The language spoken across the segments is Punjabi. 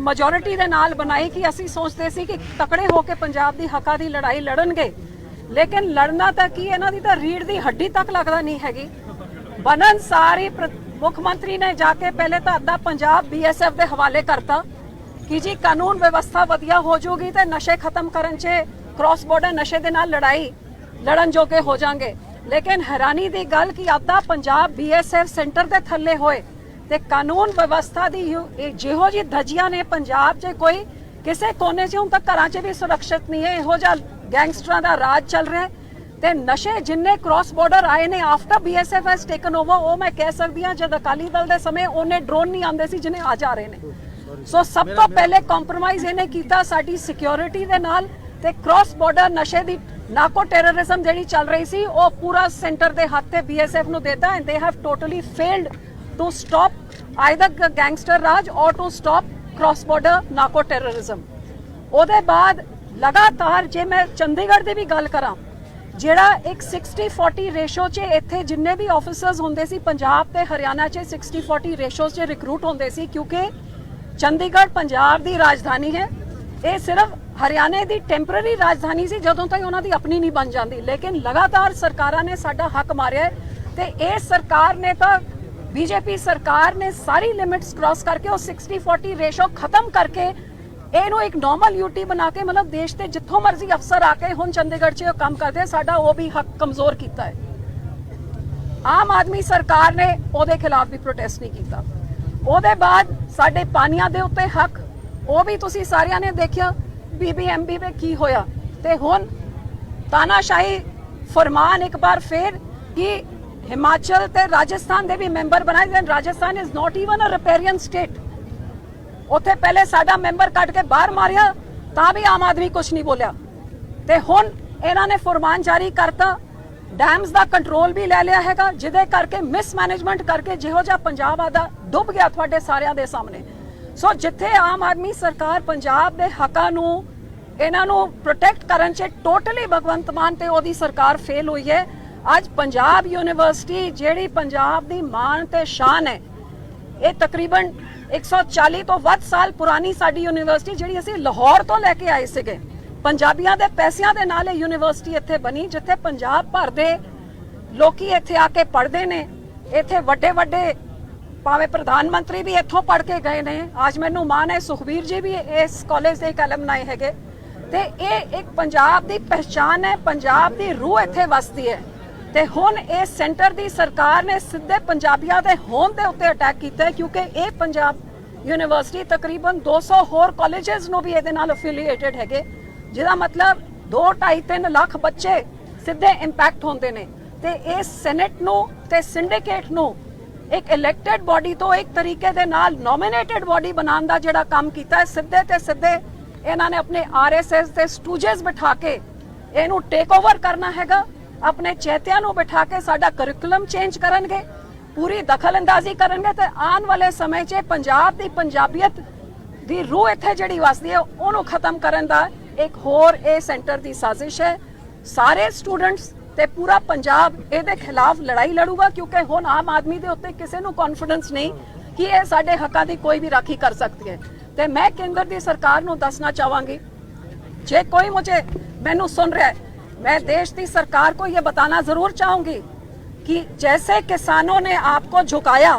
ਮੈਜੋਰਿਟੀ ਦੇ ਨਾਲ ਬਣਾਈ ਕਿ ਅਸੀਂ ਸੋਚਦੇ ਸੀ ਕਿ ਤਕੜੇ ਹੋ ਕੇ ਪੰਜਾਬ ਦੀ ਹੱਕਾਂ ਦੀ ਲੜਾਈ ਲੜਨਗੇ। ਲੇਕਿਨ ਲੜਨਾ ਤਾਂ ਕੀ, ਇਹਨਾਂ ਦੀ ਤਾਂ ਰੀੜ ਦੀ ਹੱਡੀ ਤੱਕ ਲੱਗਦਾ ਨਹੀਂ ਹੈਗੀ। ਬਨਨ ਸਾਰੀ ਮੁੱਖ ਮੰਤਰੀ ਨੇ ਜਾ ਕੇ ਪਹਿਲੇ ਤਾਂ ਅੱਧਾ ਪੰਜਾਬ ਬੀਐਸਐਫ ਦੇ ਹਵਾਲੇ ਕਰਤਾ ਕਿ ਜੀ ਕਾਨੂੰਨ ਵਿਵਸਥਾ ਵਧੀਆ ਹੋ ਜਾਊਗੀ ਤੇ ਨਸ਼ੇ ਖਤਮ ਕਰਨ 'ਚ ਕ੍ਰਾਸ ਬਾਰਡਰ ਨਸ਼ੇ ਦੇ ਨਾਲ ਲੜਾਈ ਲੜਨ ਜੋਗੇ ਹੋ ਜਾਣਗੇ। ਲੇਕਿਨ ਹੈਰਾਨੀ ਦੀ ਗੱਲ ਕਿ ਅੱਧਾ ਪੰਜਾਬ ਬੀਐਸਐਫ ਸੈਂਟਰ ਦੇ ਥੱਲੇ ਹੋਏ ਤੇ ਕਾਨੂੰਨ ਵਿਵਸਥਾ ਦੀ ਜਿਹੋ ਜੀ ਧਜੀਆਂ ਨੇ ਪੰਜਾਬ 'ਚ ਕੋਈ, ਕਿਸੇ ਕੋਨੇ 'ਚ ਹੁਣ ਤੱਕ ਘਰਾਂ 'ਚ ਵੀ ਸੁਰੱਖਿਅਤ ਨਹੀਂ ਹੈ। ਇਹੋ ਜਿਹਾ ਗੈਂਗਸਟਰਾਂ ਦਾ ਰਾਜ ਚੱਲ ਰਿਹਾ ਤੇ ਨਸ਼ੇ ਜਿੰਨੇ ਕ੍ਰਾਸ ਬਾਰਡਰ ਆਏ ਨੇ after BSF has taken over ਉਹ ਮੈਂ ਕਹਿ ਸਕਦੀ ਹਾਂ, ਜਦ ਅਕਾਲੀ ਦਲ ਦੇ ਸਮੇਂ ਉਹਨੇ ਡਰੋਨ ਨਹੀਂ ਆਉਂਦੇ ਸੀ ਜਿਨੇ ਅੱਜ ਆ ਰਹੇ ਨੇ। ਸੋ ਸਭ ਤੋਂ ਪਹਿਲੇ ਕੰਪਰੋਮਾਈਜ਼ ਇਹਨੇ ਕੀਤਾ ਸਾਡੀ ਸਿਕਿਉਰਿਟੀ ਦੇ ਨਾਲ ਤੇ ਕ੍ਰਾਸ ਬਾਰਡਰ ਨਸ਼ੇ ਦੀ ਨਾਕੋ ਟੈਰਰਿਜ਼ਮ ਜਿਹੜੀ ਚੱਲ ਰਹੀ ਸੀ, ਉਹ ਪੂਰਾ ਸੈਂਟਰ ਦੇ ਹੱਥ ਤੇ ਬੀਐਸਐਫ ਨੂੰ ਦਿੱਤਾ and they have totally failed to stop either gangster raj or to stop cross border narco terrorism ਉਹਦੇ ਬਾਅਦ ਲਗਾਤਾਰ ਜੇ ਮੈਂ ਚੰਡੀਗੜ੍ਹ ਦੀ ਵੀ ਗੱਲ ਕਰਾਂ, ਜਿਹੜਾ ਇੱਕ 60 40 ਰੇਸ਼ੋ 'ਚ ਇੱਥੇ ਜਿੰਨੇ ਵੀ ਆਫੀਸਰਸ ਹੁੰਦੇ ਸੀ, ਪੰਜਾਬ ਤੇ ਹਰਿਆਣਾ 'ਚ 60 40 ਰੇਸ਼ੋ 'ਚ ਰਿਕਰੂਟ ਹੁੰਦੇ ਸੀ, ਕਿਉਂਕਿ ਚੰਡੀਗੜ੍ਹ ਪੰਜਾਬ ਦੀ ਰਾਜਧਾਨੀ ਹੈ। ਇਹ ਸਿਰਫ ਹਰਿਆਣੇ ਦੀ ਟੈਂਪਰੇਰੀ ਰਾਜਧਾਨੀ ਸੀ, ਜਦੋਂ ਤਾਈਂ ਉਹਨਾਂ ਦੀ ਆਪਣੀ ਨਹੀਂ ਬਣ ਜਾਂਦੀ। ਲੇਕਿਨ ਲਗਾਤਾਰ ਸਰਕਾਰਾਂ ਨੇ ਸਾਡਾ ਹੱਕ ਮਾਰਿਆ ਤੇ ਇਹ ਸਰਕਾਰ ਨੇ ਤਾਂ ਬੀਜੇਪੀ ਸਰਕਾਰ ਨੇ ਸਾਰੀ ਲਿਮਿਟਸ ਕ੍ਰਾਸ ਕਰਕੇ ਉਹ 60 40 ਰੇਸ਼ੋ ਖਤਮ ਕਰਕੇ ਇਹਨੂੰ ਇੱਕ ਨਾਰਮਲ ਯੂਟੀ ਬਣਾ ਕੇ, ਮਤਲਬ ਦੇਸ਼ ਦੇ ਜਿੱਥੋਂ ਮਰਜ਼ੀ ਅਫਸਰ ਆ ਕੇ ਹੁਣ ਚੰਡੀਗੜ੍ਹ 'ਚ ਕੰਮ ਕਰਦੇ ਸਾਡਾ ਉਹ ਵੀ ਹੱਕ ਕਮਜ਼ੋਰ ਕੀਤਾ ਹੈ। ਆਮ ਆਦਮੀ ਸਰਕਾਰ ਨੇ ਉਹਦੇ ਖਿਲਾਫ ਵੀ ਪ੍ਰੋਟੈਸਟ ਨਹੀਂ ਕੀਤਾ। ਉਹਦੇ ਬਾਅਦ ਸਾਡੇ ਪਾਣੀਆਂ ਦੇ ਉੱਤੇ ਹੱਕ, ਉਹ ਵੀ ਤੁਸੀਂ ਸਾਰਿਆਂ ਨੇ ਦੇਖਿਆ ਬੀਬੀਐਮਬੀ ਵਿੱਚ ਕੀ ਹੋਇਆ। ਤੇ ਹੁਣ ਤਾਨਾਸ਼ਾਹੀ ਫਰਮਾਨ ਇੱਕ ਵਾਰ ਫੇਰ ਕਿ ਹਿਮਾਚਲ ਤੇ ਰਾਜਸਥਾਨ ਦੇ ਵੀ ਮੈਂਬਰ ਬਣਾਏ ਜਾਣ Rajasthan is not even a riparian state ਉੱਥੇ ਪਹਿਲੇ ਸਾਡਾ ਮੈਂਬਰ ਕੱਢ ਕੇ ਬਾਹਰ ਮਾਰਿਆ, ਤਾਂ ਵੀ ਆਮ ਆਦਮੀ ਕੁਝ ਨਹੀਂ ਬੋਲਿਆ। ਤੇ ਹੁਣ ਇਹਨਾਂ ਨੇ ਫਰਮਾਨ ਜਾਰੀ ਕਰਤਾ, ਡੈਮਸ ਦਾ ਕੰਟਰੋਲ ਵੀ ਲੈ ਲਿਆ ਹੈਗਾ, ਜਿਹਦੇ ਕਰਕੇ ਮਿਸਮੈਨੇਜਮੈਂਟ ਕਰਕੇ ਜਿਹੋ ਜਿਹਾ ਪੰਜਾਬ ਆਦਾ ਡੁੱਬ ਗਿਆ ਤੁਹਾਡੇ ਸਾਰਿਆਂ ਦੇ ਸਾਹਮਣੇ। ਸੋ ਜਿੱਥੇ ਆਮ ਆਦਮੀ ਸਰਕਾਰ ਪੰਜਾਬ ਦੇ ਹੱਕਾਂ ਨੂੰ, ਇਹਨਾਂ ਨੂੰ ਪ੍ਰੋਟੈਕਟ ਕਰਨ 'ਚ ਟੋਟਲੀ ਭਗਵੰਤ ਮਾਨ ਤੇ ਉਹਦੀ ਸਰਕਾਰ ਫੇਲ ਹੋਈ ਹੈ ਅੱਜ ਪੰਜਾਬ ਯੂਨੀਵਰਸਿਟੀ ਜਿਹੜੀ ਪੰਜਾਬ ਦੀ ਮਾਣ ਤੇ ਸ਼ਾਨ ਹੈ, ਇਹ ਤਕਰੀਬਨ 140 ਤੋਂ ਵੱਧ ਸਾਲ ਪੁਰਾਣੀ ਸਾਡੀ ਯੂਨੀਵਰਸਿਟੀ ਜਿਹੜੀ ਅਸੀਂ ਲਾਹੌਰ ਤੋਂ ਲੈ ਕੇ ਆਏ ਸੀਗੇ। ਪੰਜਾਬੀਆਂ ਦੇ ਪੈਸਿਆਂ ਦੇ ਨਾਲ ਇਹ ਯੂਨੀਵਰਸਿਟੀ ਇੱਥੇ ਬਣੀ, ਜਿੱਥੇ ਪੰਜਾਬ ਭਰ ਦੇ ਲੋਕੀ ਇੱਥੇ ਆ ਕੇ ਪੜ੍ਹਦੇ ਨੇ। ਇੱਥੇ ਵੱਡੇ ਵੱਡੇ ਭਾਵੇਂ ਪ੍ਰਧਾਨ ਮੰਤਰੀ ਵੀ ਇੱਥੋਂ ਪੜ੍ਹ ਕੇ ਗਏ ਨੇ। ਅੱਜ ਮੈਨੂੰ ਮਾਣ ਹੈ ਸੁਖਬੀਰ ਜੀ ਵੀ ਇਸ ਕਾਲਜ ਦੇ ਇੱਕ ਐਲਮਨਾਈ ਹੈਗੇ। ਤੇ ਇਹ ਇੱਕ ਪੰਜਾਬ ਦੀ ਪਹਿਚਾਨ ਹੈ, ਪੰਜਾਬ ਦੀ ਰੂਹ ਇੱਥੇ ਵਸਦੀ ਹੈ। ਤੇ ਹੁਣ ਇਹ ਸੈਂਟਰ ਦੀ ਸਰਕਾਰ ਨੇ ਸਿੱਧੇ ਪੰਜਾਬੀਆਂ ਦੇ ਹੋਣ ਦੇ ਉੱਤੇ ਅਟੈਕ ਕੀਤਾ ਕਿਉਂਕਿ ਇਹ ਪੰਜਾਬ ਯੂਨੀਵਰਸਿਟੀ ਤਕਰੀਬਨ 200 ਹੋਰ ਕਾਲਜਸ ਨੂੰ ਵੀ ਇਹਦੇ ਨਾਲ ਅਫੀਲੀਏਟਡ ਹੈਗੇ। ਜਿਹਦਾ ਮਤਲਬ 2 2.5 3 ਲੱਖ ਬੱਚੇ ਸਿੱਧੇ ਇੰਪੈਕਟ ਹੁੰਦੇ ਨੇ। ਤੇ ਇਹ ਸੈਨੇਟ ਨੂੰ ਤੇ ਸਿੰਡੀਕੇਟ ਨੂੰ ਇੱਕ ਇਲੈਕਟਿਡ ਬਾਡੀ ਤੋਂ ਇੱਕ ਤਰੀਕੇ ਦੇ ਨਾਲ ਨੋਮੀਨੇਟਡ ਬਾਡੀ ਬਣਾਉਣ ਦਾ ਜਿਹੜਾ ਕੰਮ ਕੀਤਾ ਹੈ, ਸਿੱਧੇ ਤੇ ਸਿੱਧੇ ਇਹਨਾਂ ਨੇ ਆਪਣੇ ਆਰਐਸਐਸ ਦੇ ਸਟੂਜਸ ਬਿਠਾ ਕੇ ਇਹਨੂੰ ਟੇਕ ਓਵਰ ਕਰਨਾ ਹੈਗਾ। ਆਪਣੇ ਚੇਤਿਆਂ ਨੂੰ ਬਿਠਾ ਕੇ ਸਾਡਾ ਕਰਿਕੂਲਮ ਚੇਂਜ ਕਰਨਗੇ, ਪੂਰੀ ਦਖਲਅੰਦਾਜ਼ੀ ਕਰਨਗੇ ਤੇ ਆਉਣ ਵਾਲੇ ਸਮੇਂ 'ਚ ਪੰਜਾਬ ਦੀ ਪੰਜਾਬੀਅਤ ਦੀ ਰੂਹ ਇੱਥੇ ਜਿਹੜੀ ਵਸਦੀ ਹੈ, ਉਹਨੂੰ ਖਤਮ ਕਰਨ ਦਾ ਇੱਕ ਹੋਰ ਇਹ ਸੈਂਟਰ ਦੀ ਸਾਜ਼ਿਸ਼ ਹੈ। ਸਾਰੇ ਸਟੂਡੈਂਟਸ ਤੇ ਪੂਰਾ ਪੰਜਾਬ ਇਹਦੇ ਖਿਲਾਫ ਲੜਾਈ ਲੜੂਗਾ, ਕਿਉਂਕਿ ਹੁਣ ਆਮ ਆਦਮੀ ਦੇ ਉੱਤੇ ਕਿਸੇ ਨੂੰ ਕੌਨਫੀਡੈਂਸ ਨਹੀਂ ਕਿ ਇਹ ਸਾਡੇ ਹੱਕਾਂ ਦੀ ਕੋਈ ਵੀ ਰਾਖੀ ਕਰ ਸਕਦੀ ਹੈ। ਤੇ ਮੈਂ ਕੇਂਦਰ ਦੀ ਸਰਕਾਰ ਨੂੰ ਦੱਸਣਾ ਚਾਹਾਂਗੀ, ਜੇ ਕੋਈ ਮੁਝੇ ਮੈਨੂੰ ਸੁਣ ਰਿਹਾ मैं देश की सरकार को ये बताना ज़रूर चाहूँगी कि जैसे किसानों ने आपको झुकाया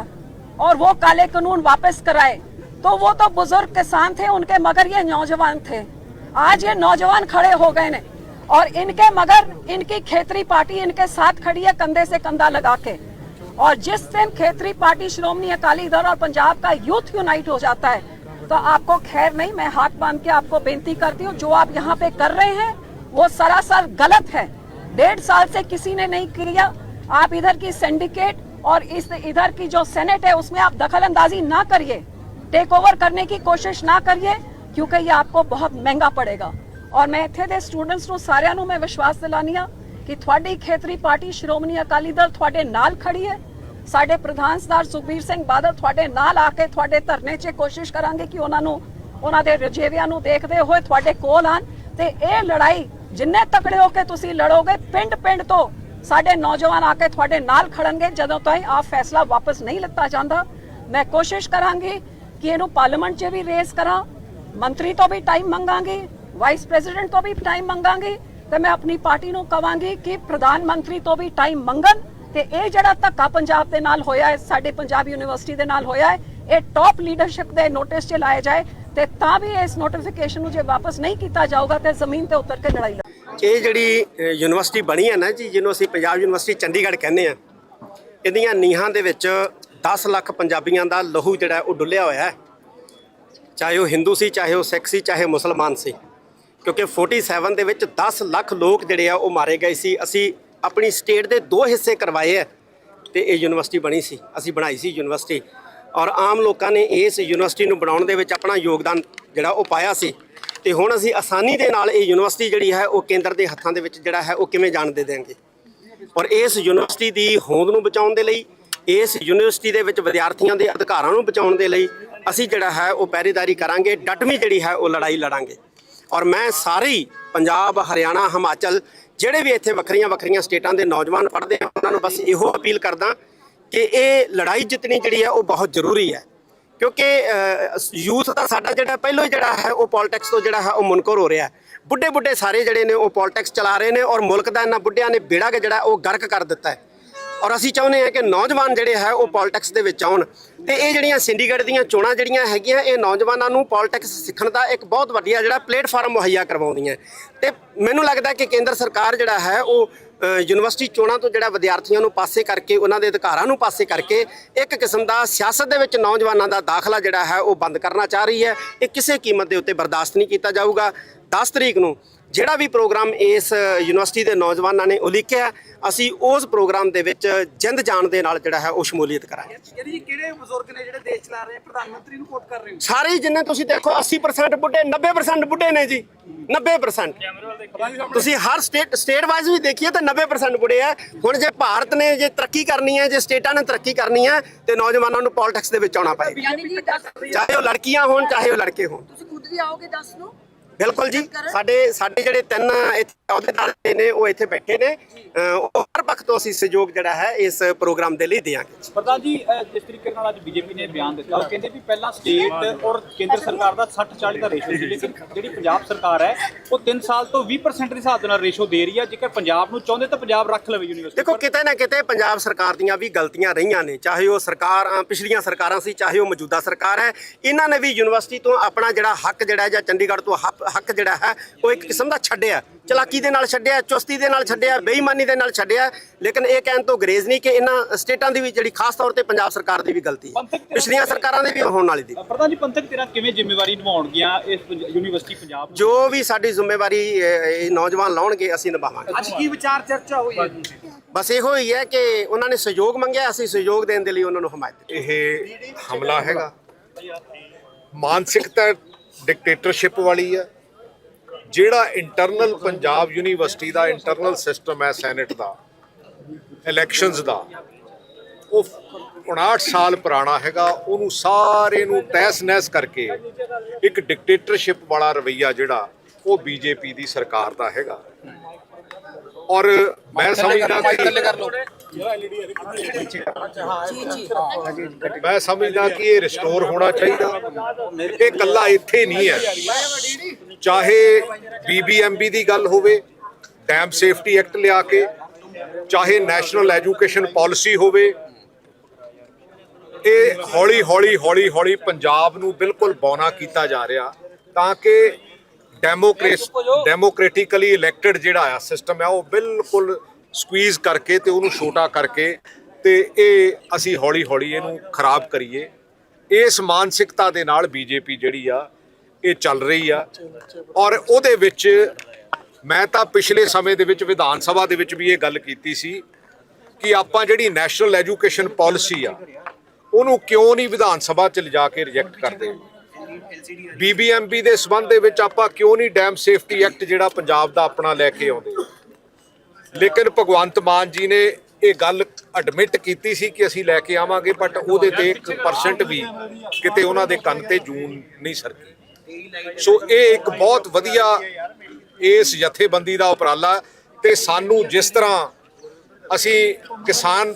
और वो काले कानून वापस कराए तो वो तो बुज़ुर्ग किसान थे, उनके मगर ये नौजवान थे। आज ये नौजवान खड़े हो गए ने और इनके मगर इनकी खेतरी पार्टी इनके साथ खड़ी है कंधे से कंधा लगा के। और जिस दिन खेतरी पार्टी श्रोमणी अकाली दल और पंजाब का यूथ यूनाइट हो जाता है तो आपको खैर नहीं, मैं हाथ बाँध के आपको बेनती करती हूँ, जो आप यहाँ पे कर रहे हैं वो सरासर गलत है डेढ़ साल से किसी ने नहीं किया आप इधर की सिंडिकेट और इस इधर की जो सेनेट है उसमें आप दखल अंदाजी ना करिए टेक ओवर करने की कोशिश ना करिए क्योंकि ये आपको बहुत महंगा पड़ेगा और मैं ਇੱਥੇ ਦੇ ਸਟੂਡੈਂਟਸ ਨੂੰ ਸਾਰਿਆਂ ਨੂੰ ਮੈਂ ਵਿਸ਼ਵਾਸ ਦਿਲਾਨੀ ਆ ਕਿ ਤੁਹਾਡੀ ਖੇਤਰੀ ਪਾਰਟੀ ਸ਼੍ਰੋਮਣੀ ਅਕਾਲੀ ਦਲ ਤੁਹਾਡੇ ਨਾਲ ਖੜੀ ਹੈ ਸਾਡੇ ਪ੍ਰਧਾਨ ਸਰਦਾਰ ਸੁਖਬੀਰ ਸਿੰਘ ਬਾਦਲ ਤੁਹਾਡੇ ਨਾਲ ਆ ਕੇ ਤੁਹਾਡੇ ਧਰਨੇ 'ਚ ਕੋਸ਼ਿਸ਼ ਕਰਾਂਗੇ ਕਿ ਉਹਨਾਂ ਨੂੰ ਉਹਨਾਂ ਦੇ ਰਜੇਵਿਆਂ ਨੂੰ ਦੇਖਦੇ ਹੋਏ ਤੁਹਾਡੇ ਕੋਲ ਆਣ ਤੇ ਇਹ ਲੜਾਈ ਜਿੰਨੇ ਤਕੜੇ ਹੋ ਕੇ ਤੁਸੀਂ ਲੜੋਗੇ ਪਿੰਡ ਪਿੰਡ ਤੋਂ ਸਾਡੇ ਨੌਜਵਾਨ ਆ ਕੇ ਤੁਹਾਡੇ ਨਾਲ ਖੜਨਗੇ, ਜਦੋਂ ਤਾਈਂ ਆ ਫੈਸਲਾ ਵਾਪਸ ਨਹੀਂ ਲਿੱਤਾ ਜਾਂਦਾ। ਮੈਂ ਕੋਸ਼ਿਸ਼ ਕਰਾਂਗੀ ਕਿ ਇਹਨੂੰ ਪਾਰਲੀਮੈਂਟ 'ਚ ਵੀ ਰੇਸ ਕਰਾਂ। ਮੰਤਰੀ ਤੋਂ ਵੀ ਟਾਈਮ ਮੰਗਾਂਗੀ ਵਾਈਸ ਪ੍ਰੈਜ਼ੀਡੈਂਟ ਤੋਂ ਵੀ ਟਾਈਮ ਮੰਗਾਂਗੀ ਤੇ ਮੈਂ ਆਪਣੀ ਪਾਰਟੀ ਨੂੰ ਕਵਾਂਗੀ ਕਿ ਪ੍ਰਧਾਨ ਮੰਤਰੀ ਤੋਂ ਵੀ ਟਾਈਮ ਮੰਗਣ ਤੇ ਇਹ ਜਿਹੜਾ ਧੱਕਾ ਪੰਜਾਬ ਦੇ ਨਾਲ ਹੋਇਆ ਹੈ, ਸਾਡੇ ਪੰਜਾਬ ਯੂਨੀਵਰਸਿਟੀ ਦੇ ਨਾਲ ਹੋਇਆ ਹੈ, ਇਹ ਟਾਪ ਲੀਡਰਸ਼ਿਪ ਦੇ ਨੋਟਿਸ 'ਚ ਲਾਇਆ ਜਾਏ। ਤੇ ਤਾਂ ਵੀ ਇਸ ਨੋਟੀਫਿਕੇਸ਼ਨ ਨੂੰ ਜੇ ਵਾਪਸ ਨਹੀਂ ਕੀਤਾ ਜਾਊਗਾ ਤੇ ਜ਼ਮੀਨ ਤੇ ਉਤਰ ਕੇ ਲੜਾਈ ਲੜਾਂਗੇ ਇਹ ਜਿਹੜੀ ਯੂਨੀਵਰਸਿਟੀ ਬਣੀ ਹੈ ਨਾ ਜੀ, ਜਿਹਨੂੰ ਅਸੀਂ ਪੰਜਾਬ ਯੂਨੀਵਰਸਿਟੀ ਚੰਡੀਗੜ੍ਹ ਕਹਿੰਦੇ ਆ ਇਹਦੀਆਂ ਨੀਹਾਂ ਦੇ ਵਿੱਚ 10 ਲੱਖ ਪੰਜਾਬੀਆਂ ਦਾ ਲਹੂ ਜਿਹੜਾ ਉਹ ਡੁੱਲਿਆ ਹੋਇਆ ਹੈ। ਚਾਹੇ ਉਹ ਹਿੰਦੂ ਸੀ, ਚਾਹੇ ਉਹ ਸਿੱਖ ਸੀ, ਚਾਹੇ ਮੁਸਲਮਾਨ ਸੀ, ਕਿਉਂਕਿ 47 ਦੇ ਵਿੱਚ 10 ਲੱਖ ਲੋਕ ਜਿਹੜੇ ਆ ਉਹ ਮਾਰੇ ਗਏ ਸੀ। ਅਸੀਂ ਆਪਣੀ ਸਟੇਟ ਦੇ ਦੋ ਹਿੱਸੇ ਕਰਵਾਏ ਆ ਤੇ ਇਹ ਯੂਨੀਵਰਸਿਟੀ ਬਣੀ ਸੀ। ਅਸੀਂ ਬਣਾਈ ਸੀ ਯੂਨੀਵਰਸਿਟੀ ਔਰ ਆਮ ਲੋਕਾਂ ਨੇ ਇਸ ਯੂਨੀਵਰਸਿਟੀ ਨੂੰ ਬਣਾਉਣ ਦੇ ਵਿੱਚ ਆਪਣਾ ਯੋਗਦਾਨ ਜਿਹੜਾ ਉਹ ਪਾਇਆ ਸੀ। ਤੇ ਹੁਣ ਅਸੀਂ ਆਸਾਨੀ ਦੇ ਨਾਲ ਇਹ ਯੂਨੀਵਰਸਿਟੀ ਜਿਹੜੀ ਹੈ, ਉਹ ਕੇਂਦਰ ਦੇ ਹੱਥਾਂ ਦੇ ਵਿੱਚ ਜਿਹੜਾ ਹੈ, ਉਹ ਕਿਵੇਂ ਜਾਣ ਦੇ ਦੇਵਾਂਗੇ ਔਰ ਇਸ ਯੂਨੀਵਰਸਿਟੀ ਦੀ ਹੋਂਦ ਨੂੰ ਬਚਾਉਣ ਦੇ ਲਈ, ਇਸ ਯੂਨੀਵਰਸਿਟੀ ਦੇ ਵਿੱਚ ਵਿਦਿਆਰਥੀਆਂ ਦੇ ਅਧਿਕਾਰਾਂ ਨੂੰ ਬਚਾਉਣ ਦੇ ਲਈ ਅਸੀਂ ਜਿਹੜਾ ਹੈ, ਉਹ ਪਹਿਰੇਦਾਰੀ ਕਰਾਂਗੇ, ਡਟਵੀਂ ਜਿਹੜੀ ਹੈ, ਉਹ ਲੜਾਈ ਲੜਾਂਗੇ। ਔਰ ਮੈਂ ਸਾਰੇ ਪੰਜਾਬ, ਹਰਿਆਣਾ, ਹਿਮਾਚਲ, ਜਿਹੜੇ ਵੀ ਇੱਥੇ ਵੱਖਰੀਆਂ ਵੱਖਰੀਆਂ ਸਟੇਟਾਂ ਦੇ ਨੌਜਵਾਨ ਪੜ੍ਹਦੇ ਆ, ਉਹਨਾਂ ਨੂੰ ਬਸ ਇਹੋ ਅਪੀਲ ਕਰਦਾ ਕਿ ਇਹ ਲੜਾਈ ਜਿੱਤਣੀ ਜਿਹੜੀ ਹੈ ਉਹ ਬਹੁਤ ਜ਼ਰੂਰੀ ਹੈ। ਕਿਉਂਕਿ ਯੂਥ ਦਾ ਸਾਡਾ ਜਿਹੜਾ ਪਹਿਲੋਂ ਜਿਹੜਾ ਹੈ, ਉਹ ਪੋਲਿਟਿਕਸ ਤੋਂ ਜਿਹੜਾ ਹੈ, ਉਹ ਮੁਨਕਰ ਹੋ ਰਿਹਾ ਬੁੱਢੇ ਬੁੱਢੇ ਸਾਰੇ ਜਿਹੜੇ ਨੇ, ਉਹ ਪੋਲਿਟਿਕਸ ਚਲਾ ਰਹੇ ਨੇ ਔਰ ਮੁਲਕ ਦਾ ਇਹਨਾਂ ਬੁੱਢਿਆਂ ਨੇ ਬੇੜਾ ਕੇ ਜਿਹੜਾ, ਉਹ ਗਰਕ ਕਰ ਦਿੱਤਾ ਹੈ। ਔਰ ਅਸੀਂ ਚਾਹੁੰਦੇ ਹਾਂ ਕਿ ਨੌਜਵਾਨ ਜਿਹੜੇ ਹੈ, ਉਹ ਪੋਲਿਟਿਕਸ ਦੇ ਵਿੱਚ ਆਉਣ। ਤੇ ਇਹ ਜਿਹੜੀਆਂ ਸਿੰਡੀਕੇਟ ਦੀਆਂ ਚੋਣਾਂ ਜਿਹੜੀਆਂ ਹੈਗੀਆਂ, ਇਹ ਨੌਜਵਾਨਾਂ ਨੂੰ ਪੋਲਿਟਿਕਸ ਸਿੱਖਣ ਦਾ ਇੱਕ ਬਹੁਤ ਵਧੀਆ ਜਿਹੜਾ ਪਲੇਟਫਾਰਮ ਮੁਹੱਈਆ ਕਰਵਾਉਂਦੀਆਂ ਤੇ ਮੈਨੂੰ ਲੱਗਦਾ ਕਿ ਕੇਂਦਰ ਸਰਕਾਰ ਜਿਹੜਾ ਹੈ, ਉਹ ਯੂਨੀਵਰਸਿਟੀ ਚੋਣਾਂ ਤੋਂ ਜਿਹੜਾ ਵਿਦਿਆਰਥੀਆਂ ਨੂੰ ਪਾਸੇ ਕਰਕੇ, ਉਹਨਾਂ ਦੇ ਅਧਿਕਾਰਾਂ ਨੂੰ ਪਾਸੇ ਕਰਕੇ, ਇੱਕ ਕਿਸਮ ਦਾ ਸਿਆਸਤ ਦੇ ਵਿੱਚ ਨੌਜਵਾਨਾਂ ਦਾ ਦਾਖਲਾ ਜਿਹੜਾ ਹੈ, ਉਹ ਬੰਦ ਕਰਨਾ ਚਾਹ ਰਹੀ ਹੈ। ਇਹ ਕਿਸੇ ਕੀਮਤ ਦੇ ਉੱਤੇ ਬਰਦਾਸ਼ਤ ਨਹੀਂ ਕੀਤਾ ਜਾਊਗਾ। 10 ਤਰੀਕ ਨੂੰ ਜਿਹੜਾ ਵੀ ਪ੍ਰੋਗਰਾਮ ਇਸ ਯੂਨੀਵਰਸਿਟੀ ਦੇ ਨੌਜਵਾਨਾਂ ਨੇ ਉਲੀਕਿਆ ਅਸੀਂ ਉਸ ਪ੍ਰੋਗਰਾਮ ਦੇ ਵਿੱਚ ਜਿੰਦ ਜਾਣ ਦੇ ਨਾਲ ਜਿਹੜਾ ਹੈ ਉਹ ਸ਼ਮੂਲੀਅਤ ਕਰਾਂਗੇ। ਜੀ ਕਿਹੜੇ ਬਜ਼ੁਰਗ ਨੇ ਜਿਹੜੇ ਦੇਸ਼ ਚਲਾ ਰਹੇ? ਪ੍ਰਧਾਨ ਮੰਤਰੀ ਨੂੰ ਕੋਟ ਕਰ ਰਹੇ ਹੋ? ਸਾਰੇ ਜਿੰਨੇ ਤੁਸੀਂ ਦੇਖੋ 80% ਬੁੱਢੇ 90% ਬੁੱਢੇ ਨੇ ਜੀ। 90% ਤੁਸੀਂ ਹਰ ਸਟੇਟ ਸਟੇਟ ਵਾਈਜ਼ ਵੀ ਦੇਖੀਏ ਤਾਂ 90% ਬੁੱਢੇ ਆ। ਹੁਣ ਜੇ ਭਾਰਤ ਨੇ ਜੇ ਤਰੱਕੀ ਕਰਨੀ ਹੈ ਜੇ ਸਟੇਟਾਂ ਨੇ ਤਰੱਕੀ ਕਰਨੀ ਹੈ ਤੇ ਨੌਜਵਾਨਾਂ ਨੂੰ ਪੋਲਿਟਿਕਸ ਦੇ ਵਿੱਚ ਆਉਣਾ ਪਏਗਾ। ਚਾਹੇ ਉਹ ਲੜਕੀਆਂ ਹੋਣ ਚਾਹੇ ਉਹ ਲੜਕੇ ਹੋਣ। ਤੁਸੀਂ ਖੁਦ ਵੀ ਆਓਗੇ ਦੱਸ ਨੂੰ? ਬਿਲਕੁਲ ਜੀ। ਸਾਡੇ ਸਾਡੇ ਜਿਹੜੇ ਤਿੰਨ ਅਹੁਦੇਦਾਰ ਨੇ ਉਹ ਇੱਥੇ ਬੈਠੇ ਨੇ। ਉਹ ਹਰ ਪੱਖ ਤੋਂ ਅਸੀਂ ਸਹਿਯੋਗ ਜਿਹੜਾ ਹੈ ਇਸ ਪ੍ਰੋਗਰਾਮ ਦੇ ਲਈ ਦੇਵਾਂਗੇ ਪ੍ਰਧਾਨ ਜੀ ਜਿਸ ਤਰੀਕੇ ਨਾਲ ਅੱਜ ਬੀਜੇਪੀ ਨੇ ਬਿਆਨ ਦਿੱਤਾ ਉਹ ਕਹਿੰਦੇ ਵੀ ਪਹਿਲਾਂ ਸਟੇਟ ਔਰ ਕੇਂਦਰ ਸਰਕਾਰ ਦਾ 60 40 ਦਾ ਰੇਸ਼ੋ ਸੀ ਲੇਕਿਨ ਜਿਹੜੀ ਪੰਜਾਬ ਸਰਕਾਰ ਹੈ ਉਹ 3 ਸਾਲ ਤੋਂ 20% ਦੇ ਹਿਸਾਬ ਨਾਲ ਰੇਸ਼ੋ ਦੇ ਰਹੀ ਹੈ ਜੇਕਰ ਪੰਜਾਬ ਨੂੰ ਚਾਹੁੰਦੇ ਤਾਂ ਪੰਜਾਬ ਰੱਖ ਲਵੇ ਯੂਨੀਵਰਸਿਟੀ ਦੇਖੋ ਕਿਤੇ ਨਾ ਕਿਤੇ ਪੰਜਾਬ ਸਰਕਾਰ ਦੀਆਂ ਵੀ ਗਲਤੀਆਂ ਰਹੀਆਂ ਨੇ। ਚਾਹੇ ਉਹ ਸਰਕਾਰ ਪਿਛਲੀਆਂ ਸਰਕਾਰਾਂ ਸੀ ਚਾਹੇ ਉਹ ਮੌਜੂਦਾ ਸਰਕਾਰ ਹੈ। ਇਹਨਾਂ ਨੇ ਵੀ ਯੂਨੀਵਰਸਿਟੀ ਤੋਂ ਆਪਣਾ ਜਿਹੜਾ ਹੱਕ ਜਿਹੜਾ ਹੈ ਜਾਂ ਚੰਡੀਗੜ੍ਹ ਤੋਂ ਹੱਕ ਜਿਹੜਾ ਹੈ ਉਹ ਇੱਕ ਕਿਸਮ ਦਾ ਛੱਡਿਆ। ਚਲਾਕੀ ਦੇ ਨਾਲ ਛੱਡਿਆ ਚੁਸਤੀ ਦੇ ਨਾਲ ਛੱਡਿਆ ਬੇਈਮਾਨੀ ਦੇ ਨਾਲ ਛੱਡਿਆ। ਲੇਕਿਨ ਇਹ ਕਹਿਣ ਤੋਂ ਗਰੇਜ਼ ਨਹੀਂ ਕਿ ਇਹਨਾਂ ਸਟੇਟਾਂ ਦੀ ਵੀ ਜਿਹੜੀ ਖਾਸ ਤੌਰ ਤੇ ਪੰਜਾਬ ਸਰਕਾਰ ਦੀ ਵੀ ਗਲਤੀ ਹੈ। ਪਿਛਲੀਆਂ ਸਰਕਾਰਾਂ ਦੀ ਵੀ ਹੋਣ ਵਾਲੀ ਦੀ। ਪ੍ਰਧਾਨ ਜੀ ਪੰਥਕ ਧਿਰਾਂ ਕਿਵੇਂ ਜ਼ਿੰਮੇਵਾਰੀ ਨਿਭਾਉਣਗੀਆਂ ਇਸ ਯੂਨੀਵਰਸਿਟੀ ਪੰਜਾਬ? ਜੋ ਵੀ ਸਾਡੀ ਜ਼ਿੰਮੇਵਾਰੀ ਇਹ ਨੌਜਵਾਨ ਲਾਉਣਗੇ ਅਸੀਂ ਨਿਭਾਵਾਂਗੇ। ਅੱਜ ਕੀ ਵਿਚਾਰ ਚਰਚਾ ਹੋਈ ਹੈ ਜੀ? ਬਸ ਇਹੋ ਹੀ ਹੈ ਕਿ ਉਹਨਾਂ ਨੇ ਸਹਿਯੋਗ ਮੰਗਿਆ ਅਸੀਂ ਸਹਿਯੋਗ ਦੇਣ ਦੇ ਲਈ ਉਹਨਾਂ ਨੂੰ ਹਮਾਇਤ ਇਹ ਹਮਲਾ ਹੈਗਾ। ਮਾਨਸਿਕਤਾ ਡਿਕਟੇਟਰਸ਼ਿਪ ਵਾਲੀ ਹੈ। ਜਿਹੜਾ ਇੰਟਰਨਲ ਪੰਜਾਬ ਯੂਨੀਵਰਸਿਟੀ ਦਾ ਇੰਟਰਨਲ ਸਿਸਟਮ ਹੈ ਸੈਨੇਟ ਦਾ ਇਲੈਕਸ਼ਨਸ ਦਾ, ਉਹ 59 ਸਾਲ ਪੁਰਾਣਾ ਹੈਗਾ, ਉਹਨੂੰ ਸਾਰੇ ਨੂੰ ਤਹਿਸ ਨਹਿਸ ਕਰਕੇ ਇੱਕ ਡਿਕਟੇਟਰਸ਼ਿਪ ਵਾਲਾ ਰਵਈਆ ਜਿਹੜਾ, ਉਹ ਬੀਜੇਪੀ ਦੀ ਸਰਕਾਰ ਦਾ ਹੈਗਾ। ਔਰ ਮੈਂ ਸਮਝਦਾ ਕਿ ਮੈਂ ਸਮਝਦਾ ਕਿ ਇਹ ਰਿਸਟੋਰ ਹੋਣਾ ਚਾਹੀਦਾ। ਇਹ ਕੱਲਾ ਇੱਥੇ ਨਹੀਂ ਹੈ। ਚਾਹੇ ਬੀਬੀਐਮਬੀ ਦੀ ਗੱਲ ਹੋਵੇ ਡੈਮ ਸੇਫਟੀ ਐਕਟ ਲਿਆ ਕੇ ਚਾਹੇ ਨੈਸ਼ਨਲ ਐਜੂਕੇਸ਼ਨ ਪਾਲਿਸੀ ਹੋਵੇ ਇਹ ਹੌਲੀ ਹੌਲੀ ਹੌਲੀ ਹੌਲੀ ਪੰਜਾਬ ਨੂੰ ਬਿਲਕੁਲ ਬੌਨਾ ਕੀਤਾ ਜਾ ਰਿਹਾ ਤਾਂ ਕਿ ਡੈਮੋਕ੍ਰੇਸ ਡੈਮੋਕ੍ਰੈਟਿਕਲੀ ਇਲੈਕਟਡ ਜਿਹੜਾ ਆ ਸਿਸਟਮ ਹੈ ਉਹ ਬਿਲਕੁਲ ਸਕਵੀਜ਼ ਕਰਕੇ ਤੇ ਉਹਨੂੰ ਛੋਟਾ ਕਰਕੇ ਤੇ ਇਹ ਅਸੀਂ ਹੌਲੀ ਹੌਲੀ ਇਹਨੂੰ ਖਰਾਬ ਕਰੀਏ। ਇਸ ਮਾਨਸਿਕਤਾ ਦੇ ਨਾਲ ਬੀਜੇਪੀ ਜਿਹੜੀ ਆ ਇਹ ਚੱਲ ਰਹੀ ਆ। ਔਰ ਉਹਦੇ ਵਿੱਚ ਮੈਂ ਤਾਂ ਪਿਛਲੇ ਸਮੇਂ ਦੇ ਵਿੱਚ ਵਿਧਾਨ ਸਭਾ ਦੇ ਵਿੱਚ ਵੀ ਇਹ ਗੱਲ ਕੀਤੀ ਸੀ ਕਿ ਆਪਾਂ ਜਿਹੜੀ ਨੈਸ਼ਨਲ ਐਜੂਕੇਸ਼ਨ ਪਾਲਿਸੀ ਆ ਉਹਨੂੰ ਕਿਉਂ ਨਹੀਂ ਵਿਧਾਨ ਸਭਾ ਚ ਲਿਜਾ ਕੇ ਰਿਜੈਕਟ ਕਰਦੇ? ਬੀਬੀਐਮਬੀ ਦੇ ਸਬੰਧ ਦੇ ਵਿੱਚ ਆਪਾਂ ਕਿਉਂ ਨਹੀਂ ਡੈਮ ਸੇਫਟੀ ਐਕਟ ਜਿਹੜਾ ਪੰਜਾਬ ਦਾ ਆਪਣਾ ਲੈ ਕੇ ਆਉਂਦੇ? ਲੇਕਿਨ ਭਗਵੰਤ ਮਾਨ ਜੀ ਨੇ ਇਹ ਗੱਲ ਐਡਮਿਟ ਕੀਤੀ ਸੀ ਕਿ ਅਸੀਂ ਲੈ ਕੇ ਆਵਾਂਗੇ ਬਟ ਉਹਦੇ ਤੇ 1% ਵੀ ਕਿਤੇ ਉਹਨਾਂ ਦੇ ਕੰਨ ਤੇ ਜੂਨ ਨਹੀਂ ਸਰਕੀ। ਸੋ ਇਹ ਇੱਕ ਬਹੁਤ ਵਧੀਆ ਇਸ ਜਥੇਬੰਦੀ ਦਾ ਉਪਰਾਲਾ ਤੇ ਸਾਨੂੰ ਜਿਸ ਤਰ੍ਹਾਂ ਅਸੀਂ ਕਿਸਾਨ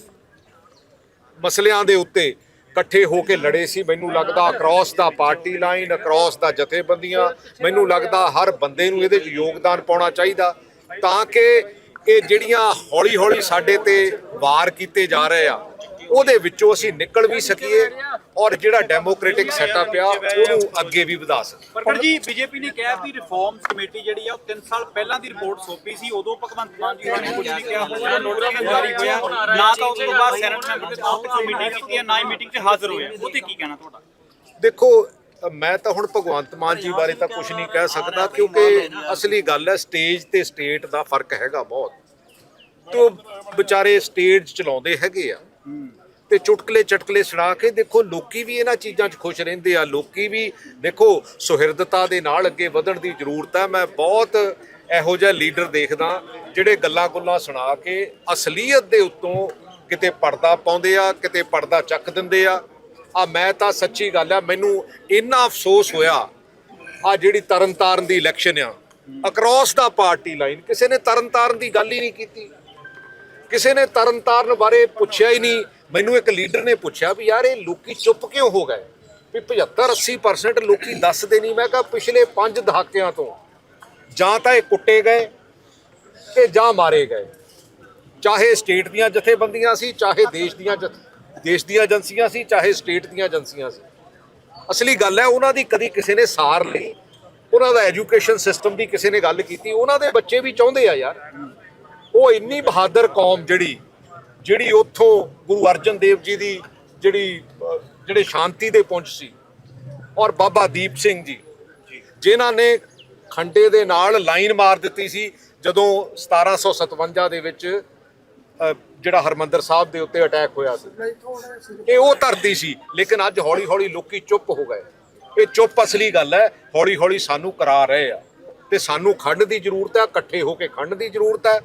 ਮਸਲਿਆਂ ਦੇ ਉੱਤੇ ਇਕੱਠੇ ਹੋ ਕੇ ਲੜੇ ਸੀ। ਮੈਨੂੰ ਲੱਗਦਾ ਅਕ੍ਰੋਸ ਦਾ ਪਾਰਟੀ ਲਾਈਨ ਅਕ੍ਰੋਸ ਦਾ ਜਥੇਬੰਦੀਆਂ, ਮੈਨੂੰ ਲੱਗਦਾ ਹਰ ਬੰਦੇ ਨੂੰ ਇਹਦੇ 'ਚ ਯੋਗਦਾਨ ਪਾਉਣਾ ਚਾਹੀਦਾ। ਤਾਂ ਕਿ ਇਹ ਜਿਹੜੀਆਂ ਹੌਲੀ-ਹੌਲੀ ਸਾਡੇ ਤੇ ਵਾਰ ਕੀਤੇ ਜਾ ਰਹੇ ਆ ਉਹਦੇ ਵਿੱਚੋਂ ਅਸੀਂ ਨਿਕਲ ਵੀ ਸਕੀਏ ਔਰ ਜਿਹੜਾ ਡੈਮੋਕ੍ਰੈਟਿਕ ਸੈਟਅਪ ਆ ਉਹਨੂੰ ਅੱਗੇ ਵੀ ਵਧਾ ਸਕੀਏ। ਪਰ ਜੀ ਬੀਜੇਪੀ ਨੇ ਕਿਹਾ ਵੀ ਰਿਫਾਰਮਸ ਕਮੇਟੀ ਜਿਹੜੀ ਆ ਉਹ 3 ਸਾਲ ਪਹਿਲਾਂ ਦੀ ਰਿਪੋਰਟ ਸੌਂਪੀ ਸੀ ਉਦੋਂ ਭਗਵੰਤ ਮਾਨ ਜੀ ਨੇ ਕੁਝ ਨਹੀਂ ਕਿਹਾ ਹੁਣ ਨੋਟੀਫਿਕੇਸ਼ਨ ਜਾਰੀ ਹੋਇਆ ਨਾ ਤਾਂ ਉਸ ਤੋਂ ਬਾਅਦ ਸੈਨੇਟ ਮੈਂਬਰ ਦੇ ਤੌਰ ਤੇ ਮੀਟਿੰਗ ਕੀਤੀ ਹੈ ਨਾ ਹੀ ਮੀਟਿੰਗ 'ਚ ਹਾਜ਼ਰ ਹੋਇਆ। ਉਹ ਤੇ ਕੀ ਕਹਿਣਾ ਤੁਹਾਡਾ? ਦੇਖੋ ਮੈਂ ਤਾਂ ਹੁਣ ਭਗਵੰਤ ਮਾਨ ਜੀ ਬਾਰੇ ਤਾਂ ਕੁਝ ਨਹੀਂ ਕਹਿ ਸਕਦਾ ਕਿਉਂਕਿ ਅਸਲੀ ਗੱਲ ਹੈ ਸਟੇਜ ਤੇ ਸਟੇਟ ਦਾ ਫ਼ਰਕ ਹੈਗਾ ਬਹੁਤ। ਤੇ ਵਿਚਾਰੇ ਸਟੇਜ ਚਲਾਉਂਦੇ ਹੈਗੇ ਆ। ਤੇ ਚੁਟਕਲੇ ਚਟਕਲੇ ਸੁਣਾ ਕੇ ਦੇਖੋ, ਲੋਕੀ ਵੀ ਇਹਨਾਂ ਚੀਜ਼ਾਂ 'ਚ ਖੁਸ਼ ਰਹਿੰਦੇ ਆ, ਲੋਕੀ ਵੀ ਦੇਖੋ, ਸੁਹਿਰਦਤਾ ਦੇ ਨਾਲ ਅੱਗੇ ਵਧਣ ਦੀ ਜ਼ਰੂਰਤ ਹੈ ਮੈਂ ਬਹੁਤ ਇਹੋ ਜਿਹਾ ਲੀਡਰ ਦੇਖਦਾ ਜਿਹੜੇ ਗੱਲਾਂ ਗੁੱਲਾਂ ਸੁਣਾ ਕੇ ਅਸਲੀਅਤ ਦੇ ਉੱਤੋਂ ਕਿਤੇ ਪਰਦਾ ਪਾਉਂਦੇ ਆ, ਕਿਤੇ ਪਰਦਾ ਚੱਕ ਦਿੰਦੇ ਆ। ਆ ਮੈਂ ਤਾਂ ਸੱਚੀ ਗੱਲ ਆ, ਮੈਨੂੰ ਇੰਨਾ ਅਫਸੋਸ ਹੋਇਆ ਆ ਜਿਹੜੀ ਤਰਨਤਾਰਨ ਦੀ ਇਲੈਕਸ਼ਨ ਆ। ਅਕ੍ਰੋਸ ਦਾ ਪਾਰਟੀ ਲਾਈਨ, ਕਿਸੇ ਨੇ ਤਰਨਤਾਰਨ ਦੀ ਗੱਲ ਹੀ ਨਹੀਂ ਕੀਤੀ। ਕਿਸੇ ਨੇ ਤਰਨਤਾਰਨ ਬਾਰੇ ਪੁੱਛਿਆ ਹੀ ਨਹੀਂ। ਮੈਨੂੰ ਇੱਕ ਲੀਡਰ ਨੇ ਪੁੱਛਿਆ ਵੀ ਯਾਰ ਇਹ ਲੋਕੀ ਚੁੱਪ ਕਿਉਂ ਹੋ ਗਏ? ਵੀ 75 80% ਲੋਕੀ ਦੱਸਦੇ ਨਹੀਂ। ਮੈਂ ਕਿਹਾ ਪਿਛਲੇ 5 ਦਹਾਕਿਆਂ ਤੋਂ ਜਾਂ ਤਾਂ ਇਹ ਕੁੱਟੇ ਗਏ ਤੇ ਜਾਂ ਮਾਰੇ ਗਏ। ਚਾਹੇ ਸਟੇਟ ਦੀਆਂ ਜਥੇਬੰਦੀਆਂ ਸੀ, ਚਾਹੇ ਦੇਸ਼ ਦੀਆਂ ਜਥ- ਦੇਸ਼ ਦੀਆਂ ਏਜੰਸੀਆਂ ਸੀ, ਚਾਹੇ ਸਟੇਟ ਦੀਆਂ ਏਜੰਸੀਆਂ ਸੀ। ਅਸਲੀ ਗੱਲ ਹੈ, ਉਹਨਾਂ ਦੀ ਕਦੀ ਕਿਸੇ ਨੇ ਸਾਰ ਲਈ। ਉਹਨਾਂ ਦਾ ਐਜੂਕੇਸ਼ਨ ਸਿਸਟਮ ਦੀ ਕਿਸੇ ਨੇ ਗੱਲ ਕੀਤੀ। ਉਹਨਾਂ ਦੇ ਬੱਚੇ ਵੀ ਚਾਹੁੰਦੇ ਆ ਯਾਰ। ਉਹ ਇੰਨੀ ਬਹਾਦਰ ਕੌਮ ਜਿਹੜੀ ਜਿਹੜੀ ਉੱਥੋਂ ਗੁਰੂ ਅਰਜਨ ਦੇਵ ਜੀ ਦੀ ਜਿਹੜੀ ਜਿਹੜੇ ਸ਼ਾਂਤੀ ਦੇ ਪੁੰਜ ਸੀ ਔਰ ਬਾਬਾ ਦੀਪ ਸਿੰਘ ਜੀ ਜਿਨ੍ਹਾਂ ਨੇ ਖੰਡੇ ਦੇ ਨਾਲ ਲਾਈਨ ਮਾਰ ਦਿੱਤੀ ਸੀ ਜਦੋਂ 1757 ਦੇ ਵਿੱਚ ਜਿਹੜਾ ਹਰਮੰਦਰ ਸਾਹਿਬ ਦੇ ਉੱਤੇ ਅਟੈਕ ਹੋਇਆ ਸੀ। ਇਹ ਉਹ ਧਰਤੀ ਸੀ ਲੇਕਿਨ ਅੱਜ ਹੌਲੀ ਹੌਲੀ ਲੋਕੀ ਚੁੱਪ ਹੋ ਗਏ। ਇਹ ਚੁੱਪ ਅਸਲੀ ਗੱਲ ਹੈ ਹੌਲੀ ਹੌਲੀ ਸਾਨੂੰ ਕਰਾ ਰਹੇ ਆ। ਤੇ ਸਾਨੂੰ ਖੰਡ ਦੀ ਜ਼ਰੂਰਤ ਹੈ ਇਕੱਠੇ ਹੋ ਕੇ ਖੰਡ ਦੀ ਜ਼ਰੂਰਤ ਹੈ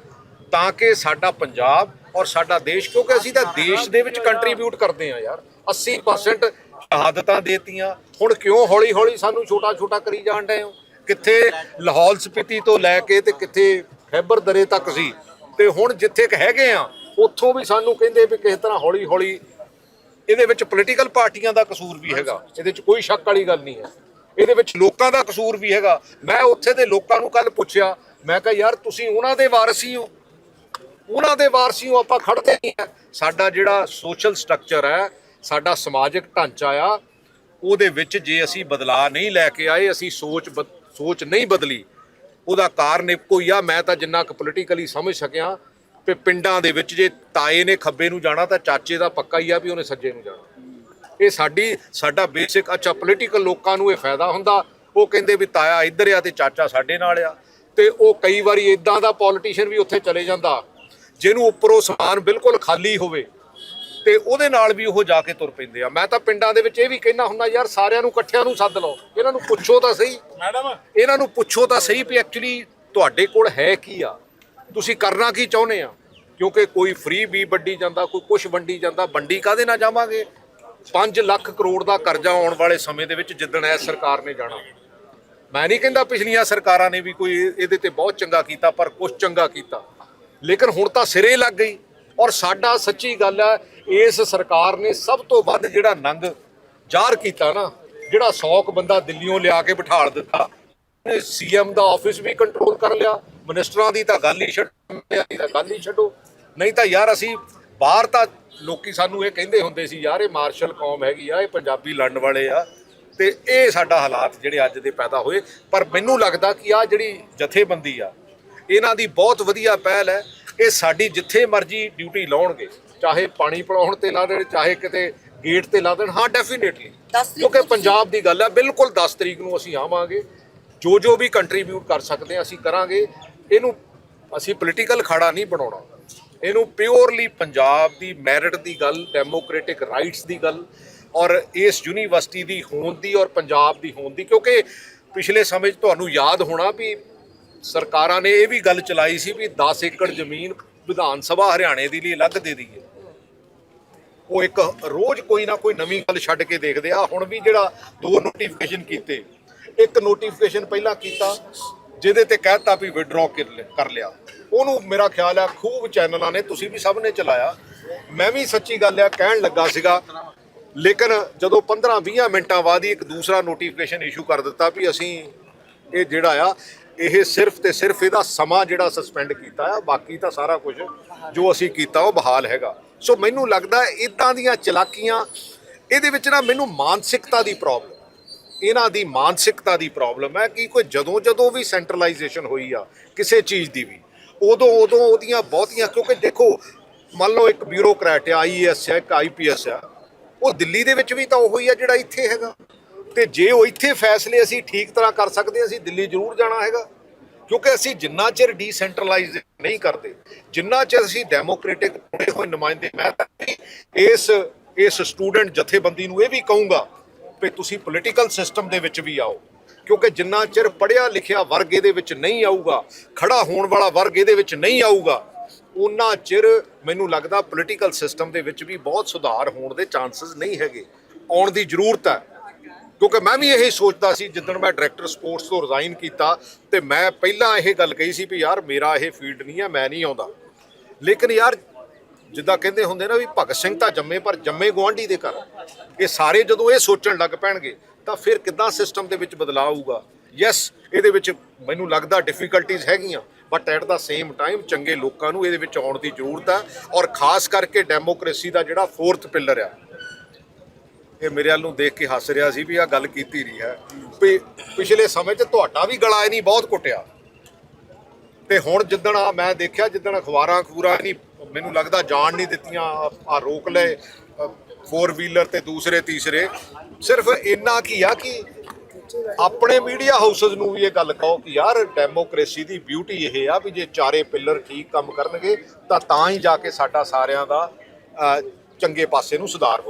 ਤਾਂ ਕਿ ਸਾਡਾ ਪੰਜਾਬ ਔਰ ਸਾਡਾ ਦੇਸ਼ ਕਿਉਂਕਿ ਅਸੀਂ ਤਾਂ ਦੇਸ਼ ਦੇ ਵਿੱਚ ਕੰਟਰੀਬਿਊਟ ਕਰਦੇ ਆ ਯਾਰ। 80% ਸ਼ਹਾਦਤਾਂ ਦੇਤੀਆਂ। ਹੁਣ ਕਿਉਂ ਹੌਲੀ ਹੌਲੀ ਸਾਨੂੰ ਛੋਟਾ ਛੋਟਾ ਕਰੀ ਜਾਣ ਡਏ ਹੋ? ਕਿੱਥੇ ਲਾਹੌਲ ਸਪੀਤੀ ਤੋਂ ਲੈ ਕੇ ਤੇ ਕਿੱਥੇ ਖੈਬਰ ਦਰੇ ਤੱਕ ਸੀ। ਤੇ ਹੁਣ ਜਿੱਥੇ ਕ ਹੈਗੇ ਆ ਉੱਥੋਂ ਵੀ ਸਾਨੂੰ ਕਹਿੰਦੇ ਵੀ ਕਿਸੇ ਤਰ੍ਹਾਂ ਹੌਲੀ ਹੌਲੀ ਇਹਦੇ ਵਿੱਚ ਪੋਲੀਟੀਕਲ ਪਾਰਟੀਆਂ ਦਾ ਕਸੂਰ ਵੀ ਹੈਗਾ। ਇਹਦੇ ਵਿੱਚ ਕੋਈ ਸ਼ੱਕ ਵਾਲੀ ਗੱਲ ਨਹੀਂ ਹੈ। ਇਹਦੇ ਵਿੱਚ ਲੋਕਾਂ ਦਾ ਕਸੂਰ ਵੀ ਹੈਗਾ। ਮੈਂ ਉੱਥੇ ਦੇ ਲੋਕਾਂ ਨੂੰ ਕੱਲ ਪੁੱਛਿਆ ਮੈਂ ਕਿਹਾ ਯਾਰ ਤੁਸੀਂ ਉਹਨਾਂ ਦੇ ਵਾਰਸ ਹੀ ਹੋ। ਉਹਨਾਂ ਦੇ ਵਾਰਸ ਹੀ ਹੋ ਆਪਾਂ ਖੜਦੇ ਨਹੀਂ ਹੈ ਸਾਡਾ ਜਿਹੜਾ ਸੋਸ਼ਲ ਸਟਰਕਚਰ ਹੈ, ਸਾਡਾ ਸਮਾਜਿਕ ਢਾਂਚਾ ਆ, ਉਹਦੇ ਵਿੱਚ ਜੇ ਅਸੀਂ ਬਦਲਾਅ ਨਹੀਂ ਲੈ ਕੇ ਆਏ, ਅਸੀਂ ਸੋਚ ਬਦ- ਸੋਚ ਨਹੀਂ ਬਦਲੀ, ਉਹਦਾ ਕਾਰਨ ਇੱਕੋ ਹੀ ਆ। ਮੈਂ ਤਾਂ ਜਿੰਨਾ ਕੁ ਪੋਲੀਟੀਕਲੀ ਸਮਝ ਸਕਿਆ ਕਿ ਪਿੰਡਾਂ ਦੇ ਵਿੱਚ ਜੇ ਤਾਏ ਨੇ ਖੱਬੇ ਨੂੰ ਜਾਣਾ, ਤਾਂ ਚਾਚੇ ਦਾ ਪੱਕਾ ਹੀ ਆ ਵੀ ਉਹਨੇ ਸੱਜੇ ਨੂੰ ਜਾਣਾ। ਇਹ ਸਾਡੀ, ਸਾਡਾ ਬੇਸਿਕ ਅੱਛਾ ਪੋਲੀਟੀਕਲ ਲੋਕਾਂ ਨੂੰ ਇਹ ਫਾਇਦਾ ਹੁੰਦਾ। ਉਹ ਕਹਿੰਦੇ ਵੀ ਤਾਇਆ ਇੱਧਰ ਆ ਤੇ ਚਾਚਾ ਸਾਡੇ ਨਾਲ ਆ। ਤੇ ਉਹ ਕਈ ਵਾਰੀ ਇਦਾਂ ਦਾ ਪੋਲੀਟੀਸ਼ੀਅਨ ਵੀ ਉੱਥੇ ਚਲੇ ਜਾਂਦਾ। ਜਿਹਨੂੰ ਉੱਪਰੋਂ ਸਮਾਨ ਬਿਲਕੁਲ ਖਾਲੀ ਹੋਵੇ ਤੇ ਉਹਦੇ ਨਾਲ ਵੀ ਉਹ ਜਾ ਕੇ ਤੁਰ ਪੈਂਦੇ ਆ। ਮੈਂ ਤਾਂ ਪਿੰਡਾਂ ਦੇ ਵਿੱਚ ਇਹ ਵੀ ਕਹਿਣਾ ਹੁੰਦਾ ਯਾਰ ਸਾਰਿਆਂ ਨੂੰ ਇਕੱਠਿਆਂ ਨੂੰ ਸੱਦ ਲਓ। ਇਹਨਾਂ ਨੂੰ ਪੁੱਛੋ ਤਾਂ ਸਹੀ। ਮੈਡਮ। ਇਹਨਾਂ ਨੂੰ ਪੁੱਛੋ ਤਾਂ ਸਹੀ ਵੀ ਐਕਚੁਅਲੀ ਤੁਹਾਡੇ ਕੋਲ ਹੈ ਕੀ ਆ। ਤੁਸੀਂ ਕਰਨਾ ਕੀ ਚਾਹੁੰਦੇ ਆ? ਕਿਉਂਕਿ ਕੋਈ ਫ੍ਰੀ ਵੀ ਵੱਡੀ ਜਾਂਦਾ ਕੋਈ ਕੁਝ ਵੰਡੀ ਜਾਂਦਾ ਵੰਡੀ ਕਾਦੇ ਨਾਲ ਜਾਵਾਂਗੇ? 5 ਲੱਖ ਕਰੋੜ ਦਾ ਕਰਜ਼ਾ ਆਉਣ ਵਾਲੇ ਸਮੇਂ ਦੇ ਵਿੱਚ ਜਿੱਦਣ ਐ ਸਰਕਾਰ ਨੇ ਜਾਣਾ। ਮੈਂ ਨਹੀਂ ਕਹਿੰਦਾ ਪਿਛਲੀਆਂ ਸਰਕਾਰਾਂ ਨੇ ਵੀ ਕੋਈ ਇਹਦੇ ਤੇ ਬਹੁਤ ਚੰਗਾ ਕੀਤਾ ਪਰ ਕੁਝ ਚੰਗਾ ਕੀਤਾ। ਲੇਕਿਨ ਹੁਣ ਤਾਂ ਸਿਰੇ ਲੱਗ ਗਈ। ਔਰ ਸਾਡਾ ਸੱਚੀ ਗੱਲ ਹੈ ਇਸ ਸਰਕਾਰ ਨੇ ਸਭ ਤੋਂ ਵੱਧ ਜਿਹੜਾ ਨੰਗ ਜ਼ਾਹਰ ਕੀਤਾ ਨਾ, ਜਿਹੜਾ 100 ਬੰਦਾ ਦਿੱਲੀੋਂ ਲਿਆ ਕੇ ਬਿਠਾਲ ਦਿੱਤਾ। ਸੀਐਮ ਦਾ ਆਫਿਸ ਵੀ ਕੰਟਰੋਲ ਕਰ ਲਿਆ, ਮਿਨਿਸਟਰਾਂ ਦੀ ਤਾਂ ਗੱਲ ਹੀ ਛੱਡੋ ਦੀ ਤਾਂ ਗੱਲ ਹੀ ਛੱਡੋ। ਨਹੀਂ ਤਾਂ ਯਾਰ ਅਸੀਂ ਬਾਹਰ ਤਾਂ ਲੋਕੀ ਸਾਨੂੰ ਇਹ ਕਹਿੰਦੇ ਹੁੰਦੇ ਸੀ, ਯਾਰ ਇਹ ਮਾਰਸ਼ਲ ਕੌਮ ਹੈਗੀ ਆ, ਇਹ ਪੰਜਾਬੀ ਲੜਨ ਵਾਲੇ ਆ। ਤੇ ਇਹ ਸਾਡਾ ਹਾਲਾਤ ਜਿਹੜੇ ਅੱਜ ਦੇ ਪੈਦਾ ਹੋਏ। ਪਰ ਮੈਨੂੰ ਲੱਗਦਾ ਕਿ ਆ ਜਿਹੜੀ ਜਥੇਬੰਦੀ ਆ ਇਹਨਾਂ ਦੀ ਬਹੁਤ ਵਧੀਆ ਪਹਿਲ ਹੈ। ਇਹ ਸਾਡੀ ਜਿੱਥੇ ਮਰਜ਼ੀ ਡਿਊਟੀ ਲਾਉਣਗੇ ਚਾਹੇ ਪਾਣੀ ਪਿਲਾਉਣ ਤੇ ਲਾ ਦੇਣ ਚਾਹੇ ਕਿਤੇ ਗੇਟ ਤੇ ਲਾ ਦੇਣ ਹਾਂ ਡੈਫੀਨੇਟਲੀ ਕਿਉਂਕਿ ਪੰਜਾਬ ਦੀ ਗੱਲ ਹੈ ਬਿਲਕੁਲ 10 ਤਰੀਕ ਨੂੰ ਅਸੀਂ ਆਵਾਂਗੇ। ਜੋ ਜੋ ਵੀ ਕੰਟਰੀਬਿਊਟ ਕਰ ਸਕਦੇ ਹਾਂ ਅਸੀਂ ਕਰਾਂਗੇ। ਇਹਨੂੰ ਅਸੀਂ ਪੋਲੀਟੀਕਲ ਖਾੜਾ ਨਹੀਂ ਬਣਾਉਣਾ। ਇਹਨੂੰ ਪਿਓਰਲੀ ਪੰਜਾਬ ਦੀ ਮੈਰਿਟ ਦੀ ਗੱਲ ਡੈਮੋਕ੍ਰੈਟਿਕ ਰਾਈਟਸ ਦੀ ਗੱਲ ਔਰ ਇਸ ਯੂਨੀਵਰਸਿਟੀ ਦੀ ਹੋਂਦ ਦੀ ਔਰ ਪੰਜਾਬ ਦੀ ਹੋਂਦ ਦੀ ਕਿਉਂਕਿ ਪਿਛਲੇ ਸਮੇਂ 'ਚ ਤੁਹਾਨੂੰ ਯਾਦ ਹੋਣਾ ਵੀ ਸਰਕਾਰਾਂ ਨੇ ਇਹ ਵੀ ਗੱਲ ਚਲਾਈ ਸੀ ਵੀ 10 ਏਕੜ ਜ਼ਮੀਨ ਵਿਧਾਨ ਸਭਾ ਹਰਿਆਣੇ ਦੇ ਲਈ ਅਲੱਗ ਦੇ ਦਈਏ। ਉਹ ਇੱਕ ਰੋਜ਼ ਕੋਈ ਨਾ ਕੋਈ ਨਵੀਂ ਗੱਲ ਛੱਡ ਕੇ ਦੇਖਦੇ ਆ। ਹੁਣ ਵੀ ਜਿਹੜਾ ਦੋ ਨੋਟੀਫਿਕੇਸ਼ਨ ਕੀਤੇ, ਇੱਕ ਨੋਟੀਫਿਕੇਸ਼ਨ ਪਹਿਲਾਂ ਕੀਤਾ, ਜਿਹਦੇ ਤੇ ਕਹਿਤਾ ਵੀ ਵਿਡਰਾਅ ਕਰ ਲਿਆ ਉਹਨੂੰ ਮੇਰਾ ਖਿਆਲ ਆ, ਖੂਬ ਚੈਨਲਾਂ ਨੇ, ਤੁਸੀਂ ਵੀ ਸਭ ਨੇ ਚਲਾਇਆ। ਮੈਂ ਵੀ ਸੱਚੀ ਗੱਲ ਆ, ਕਹਿਣ ਲੱਗਾ ਸੀਗਾ। ਲੇਕਿਨ ਜਦੋਂ 15-20 ਮਿੰਟਾਂ ਬਾਅਦ ਹੀ ਇੱਕ ਦੂਸਰਾ ਨੋਟੀਫਿਕੇਸ਼ਨ ਇਸ਼ੂ ਕਰ ਦਿੱਤਾ ਵੀ ਅਸੀਂ ਇਹ ਜਿਹੜਾ ਆ ਇਹ ਸਿਰਫ ਤੇ ਸਿਰਫ ਇਹਦਾ ਸਮਾਂ ਜਿਹੜਾ ਸਸਪੈਂਡ ਕੀਤਾ ਆ, ਬਾਕੀ ਤਾਂ ਸਾਰਾ ਕੁਝ ਜੋ ਅਸੀਂ ਕੀਤਾ ਉਹ ਬਹਾਲ ਹੈਗਾ। ਸੋ ਮੈਨੂੰ ਲੱਗਦਾ ਇਦਾਂ ਦੀਆਂ ਚਲਾਕੀਆਂ, ਇਹਦੇ ਵਿੱਚ ਨਾ ਮੈਨੂੰ ਮਾਨਸਿਕਤਾ ਦੀ ਪ੍ਰੋਬਲਮ ਇਹਨਾਂ ਦੀ ਮਾਨਸਿਕਤਾ ਦੀ ਪ੍ਰੋਬਲਮ ਹੈ ਕਿ ਕੋਈ ਜਦੋਂ ਜਦੋਂ ਵੀ ਸੈਂਟਰਲਾਈਜੇਸ਼ਨ ਹੋਈ ਆ, ਕਿਸੇ ਚੀਜ਼ ਦੀ ਵੀ, ਉਦੋਂ ਉਦੋਂ ਉਹਦੀਆਂ ਬਹੁਤੀਆਂ, ਕਿਉਂਕਿ ਦੇਖੋ, ਮੰਨ ਲਓ ਇੱਕ ਬਿਊਰੋਕਰੈਟ ਆ ਆਈਏਐਸ ਹੈ, ਇੱਕ ਆਈਪੀਐਸ ਆ ਉਹ ਦਿੱਲੀ ਦੇ ਵਿੱਚ ਵੀ ਤਾਂ ਉਹੀ ਆ ਜਿਹੜਾ ਇੱਥੇ ਹੈਗਾ। ਤੇ ਜੇ ਉਹ ਇੱਥੇ ਫੈਸਲੇ ਅਸੀਂ ਠੀਕ ਤਰ੍ਹਾਂ ਕਰ ਸਕਦੇ ਅਸੀਂ ਦਿੱਲੀ ਜ਼ਰੂਰ ਜਾਣਾ ਹੈਗਾ। ਕਿਉਂਕਿ ਅਸੀਂ ਜਿੰਨਾ ਚਿਰ ਡੀਸੈਂਟਰਲਾਈਜ਼ ਨਹੀਂ ਕਰਦੇ, ਜਿੰਨਾ ਚਿਰ ਅਸੀਂ ਡੈਮੋਕ੍ਰੈਟਿਕ ਚੁਣੇ ਹੋਏ ਨੁਮਾਇੰਦੇ, ਮੈਂ ਤਾਂ ਇਸ ਇਸ ਸਟੂਡੈਂਟ ਜਥੇਬੰਦੀ ਨੂੰ ਇਹ ਵੀ ਕਹੂੰਗਾ ਵੀ ਤੁਸੀਂ ਪੋਲੀਟੀਕਲ ਸਿਸਟਮ ਦੇ ਵਿੱਚ ਵੀ ਆਓ। ਕਿਉਂਕਿ ਜਿੰਨਾ ਚਿਰ ਪੜ੍ਹਿਆ ਲਿਖਿਆ ਵਰਗ ਇਹਦੇ ਵਿੱਚ ਨਹੀਂ ਆਊਗਾ, ਖੜਾ ਹੋਣ ਵਾਲਾ ਵਰਗ ਇਹਦੇ ਵਿੱਚ ਨਹੀਂ ਆਊਗਾ ਉਹਨਾਂ ਚਿਰ ਮੈਨੂੰ ਲੱਗਦਾ ਪੋਲੀਟੀਕਲ ਸਿਸਟਮ ਦੇ ਵਿੱਚ ਵੀ ਬਹੁਤ ਸੁਧਾਰ ਹੋਣ ਦੇ ਚਾਂਸਸ ਨਹੀਂ ਹੈਗੇ। ਆਉਣ ਦੀ ਜ਼ਰੂਰਤ ਹੈ। ਕਿਉਂਕਿ ਮੈਂ ਵੀ ਇਹੀ ਸੋਚਦਾ ਸੀ, ਜਿੱਦਣ ਮੈਂ ਡਾਇਰੈਕਟਰ ਸਪੋਰਟਸ ਤੋਂ ਰਿਜ਼ਾਈਨ ਕੀਤਾ ਤੇ ਮੈਂ ਪਹਿਲਾਂ ਇਹ ਗੱਲ ਕਹੀ ਸੀ ਵੀ ਯਾਰ ਮੇਰਾ ਇਹ ਫੀਲਡ ਨਹੀਂ ਹੈ, ਮੈਂ ਨਹੀਂ ਆਉਂਦਾ। ਲੇਕਿਨ ਯਾਰ ਜਿੱਦਾਂ ਕਹਿੰਦੇ ਹੁੰਦੇ ਨਾ ਵੀ ਭਗਤ ਸਿੰਘ ਤਾਂ ਜੰਮੇ, ਪਰ ਜੰਮੇ ਗੁਆਂਢੀ ਦੇ ਘਰ। ਇਹ ਸਾਰੇ ਜਦੋਂ ਇਹ ਸੋਚਣ ਲੱਗ ਪੈਣਗੇ, ਤਾਂ ਫਿਰ ਕਿੱਦਾਂ ਸਿਸਟਮ ਦੇ ਵਿੱਚ ਬਦਲਾਅ ਆਊਗਾ? ਯੈਸ ਇਹਦੇ ਵਿੱਚ ਮੈਨੂੰ ਲੱਗਦਾ ਡਿਫਿਕਲਟੀਆਂ ਹੈਗੀਆਂ but at the same time ਚੰਗੇ ਲੋਕਾਂ ਨੂੰ ਇਹਦੇ ਵਿੱਚ ਆਉਣ ਦੀ ਜ਼ਰੂਰਤ ਹੈ ਔਰ ਖਾਸ ਕਰਕੇ ਡੈਮੋਕ੍ਰੇਸੀ ਦਾ ਜਿਹੜਾ ਫੋਰਥ ਪਿਲਰ ਆ ਇਹ ਮੇਰੇ ਵੱਲ ਨੂੰ ਦੇਖ ਕੇ ਹੱਸ ਰਿਹਾ ਸੀ ਵੀ ਆ ਗੱਲ ਕੀਤੀ ਰਹੀ ਹੈ। ਵੀ ਪਿਛਲੇ ਸਮੇਂ 'ਚ ਤੁਹਾਡਾ ਵੀ ਗਲਾ ਨਹੀਂ ਬਹੁਤ ਕੁੱਟਿਆ। ਤੇ ਹੁਣ ਜਿੱਦਣ ਆ ਮੈਂ ਦੇਖਿਆ, ਜਿੱਦਣ ਅਖਬਾਰਾਂ ਖੂਰਾ ਨਹੀਂ ਮੈਨੂੰ ਲੱਗਦਾ ਜਾਣ ਨਹੀਂ ਦਿੱਤੀਆਂ ਆ ਰੋਕ ਲਏ ਫੋਰ ਵੀਲਰ ਤੇ ਦੂਸਰੇ, ਤੀਸਰੇ। ਸਿਰਫ ਇੰਨਾ ਕੀ ਆ ਕਿ ਆਪਣੇ ਮੀਡੀਆ ਹਾਊਸਸ ਨੂੰ ਵੀ ਇਹ ਗੱਲ ਕਹੋ ਕਿ ਯਾਰ ਡੈਮੋਕ੍ਰੇਸੀ ਦੀ ਬਿਊਟੀ ਇਹ ਆ ਵੀ ਜੇ ਚਾਰੇ ਪਿੱਲਰ ਠੀਕ ਕੰਮ ਕਰਨਗੇ, ਤਾਂ ਤਾਂ ਹੀ ਜਾ ਕੇ ਸਾਡਾ ਸਾਰਿਆਂ ਦਾ ਚੰਗੇ ਪਾਸੇ ਨੂੰ ਸੁਧਾਰ ਹੋ